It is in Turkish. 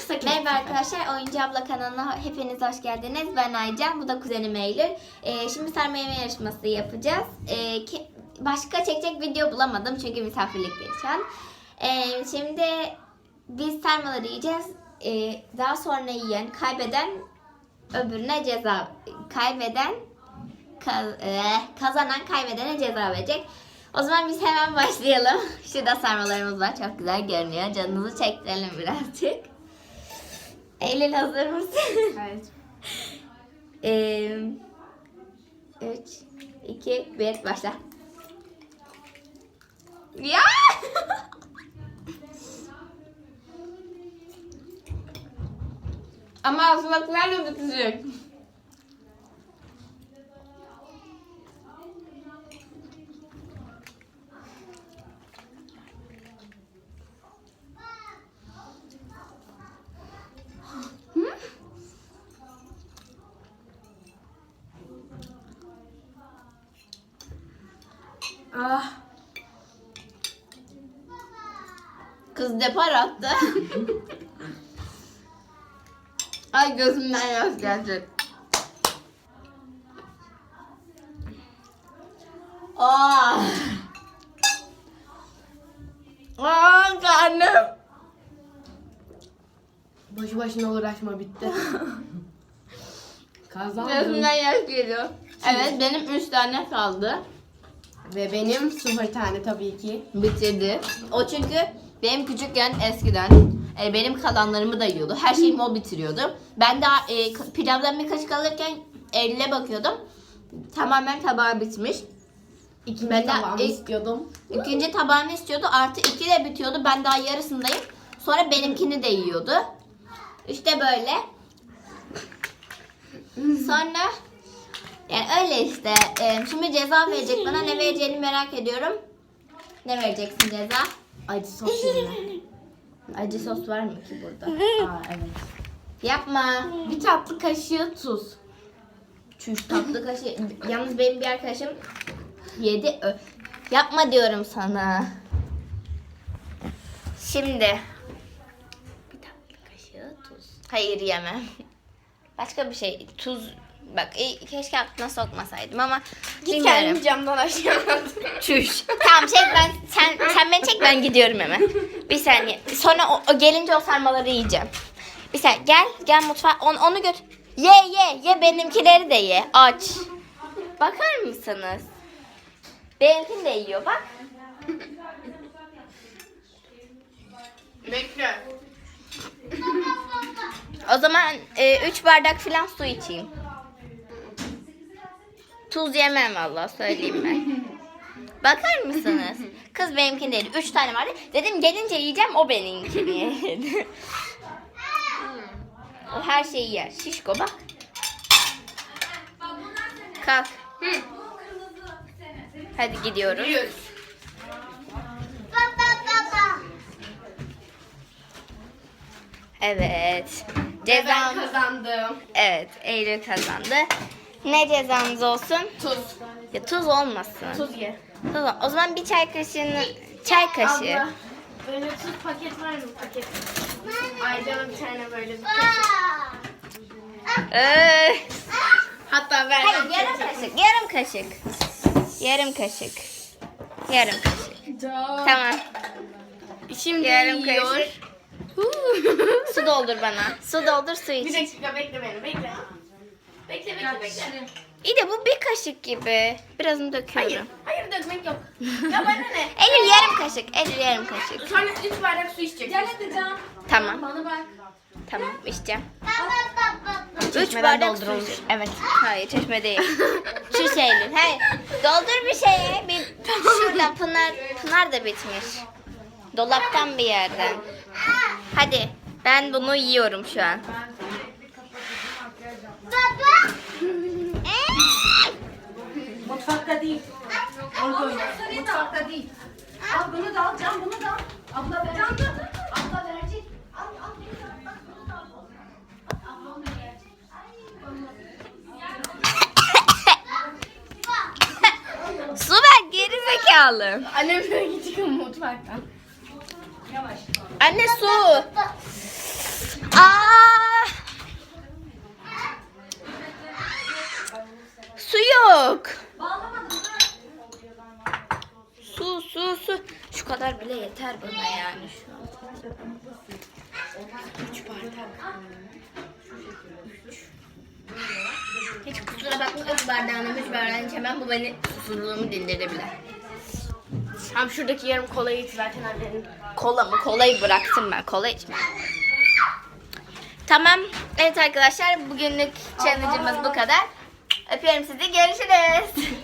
kısa kes. Merhaba arkadaşlar, Oyuncu Abla kanalına hepiniz hoş geldiniz. Ben Aycan, bu da kuzenim Eylül. Ee, şimdi sarma yeme yarışması yapacağız. Ee, ki- başka çekecek video bulamadım çünkü misafirlikteyiz şu an. Ee, şimdi biz sarmaları yiyeceğiz. Ee, daha sonra yiyen, kaybeden öbürüne ceza, kaybeden ka- e, kazanan kaybedene ceza verecek. O zaman biz hemen başlayalım. Şurada sarmalarımız var. Çok güzel görünüyor. Canınızı çektirelim birazcık. Eylül hazır mısın? Evet. Ee, 3, 2, 1 başla. Ya! Ama asmaklarla bitecek. Ah. Kız depar attı. Ay gözümden yaş gelecek. Ah! Ah karnım. Boşu boşuna uğraşma bitti. Kazandım. Gözümden yaş geliyor. Evet benim 3 tane kaldı. Ve benim sıfır tane tabii ki. bitirdi. O çünkü benim küçükken eskiden e, benim kalanlarımı da yiyordu. Her şeyimi o bitiriyordu. Ben de e, pilavdan bir kaşık alırken eline bakıyordum. Tamamen tabağı bitmiş. İkinci Ben tabağımı ilk- istiyordum. İkinci tabağını istiyordu. Artı iki de bitiyordu. Ben daha yarısındayım. Sonra benimkini de yiyordu. İşte böyle. Sonra yani öyle işte. E, şimdi ceza verecek bana. Ne vereceğini merak ediyorum. Ne vereceksin ceza? Acı sos yerine. Acı sos var mı ki burada? Aa evet. Yapma. Bir tatlı kaşığı tuz. Çüş tatlı kaşığı. Yalnız benim bir arkadaşım yedi. Ö- Yapma diyorum sana. Şimdi. Bir tatlı kaşığı tuz. Hayır yemem. Başka bir şey. Tuz. Bak iyi, keşke aklına sokmasaydım ama bilmiyorum. camdan aşağı Çüş. tamam çek ben sen sen beni çek ben gidiyorum hemen. Bir saniye. Sonra o, o gelince o sarmaları yiyeceğim. Bir saniye gel gel mutfağa onu, onu götür. Ye ye ye benimkileri de ye. Aç. Bakar mısınız? Benimkini de yiyor bak. Bekle. O zaman 3 bardak falan su içeyim. Tuz yemem valla söyleyeyim ben. Bakar mısınız? Kız benimkini dedi. 3 tane vardı. Dedim gelince yiyeceğim o benimkini yedi. o her şeyi yer. Şişko bak. Kalk. Hadi gidiyoruz. Yürüyoruz. Evet. Ben Cezam. kazandım. Evet, Eylül kazandı. Ne cezamız olsun? Tuz. Ya tuz olmasın. Tuz ye. Tuz ol- O zaman bir çay kaşığını çay kaşığı. Abla, böyle tuz paket var mı paket? Aycan'a bir tane böyle bir kaşık. Ee, Hatta ver. hayır yarım kaşık, yarım kaşık. Yarım kaşık. Yarım kaşık. Tamam. Tamam. Şimdi Yarım yiyor. kaşık. Su doldur bana. Su doldur su Bir iç. dakika bekle beni bekle. Bekle bekle bekle. İyi de bu bir kaşık gibi. Birazını döküyorum. Hayır. Hayır dökmek yok. ya bana ne? Eylül yarım kaşık. Eylül yarım kaşık. Sonra 3 bardak su içecek. Gel hadi Can. Tamam. Bana bak. Tamam içeceğim. Üç Çeşmeden bardak su doldurulmuş. içeceğim. Evet. Hayır çeşme değil. Şu şeyli. Hayır. Doldur bir şeye. Bir şuradan Pınar, Pınar da bitmiş. Dolaptan bir yerden. Hadi. Ben bunu yiyorum şu an. Mutfakta yağlı. Annem böyle çıkın mutfaktan. Yavaş. Anne su. Aa! Su yok. Su su su. Şu kadar bile yeter bana yani şu an. Üç bardak. Hiç kusura bakma üç bardağını üç bardağını içemem. Bu beni susuzluğumu dindirebilir. Tam şuradaki yarım kolayı iç zaten annenin. Kola mı? Kolayı bıraktım ben. Kola içmem. Tamam. Evet arkadaşlar bugünlük challenge'ımız bu kadar. Öpüyorum sizi. Görüşürüz.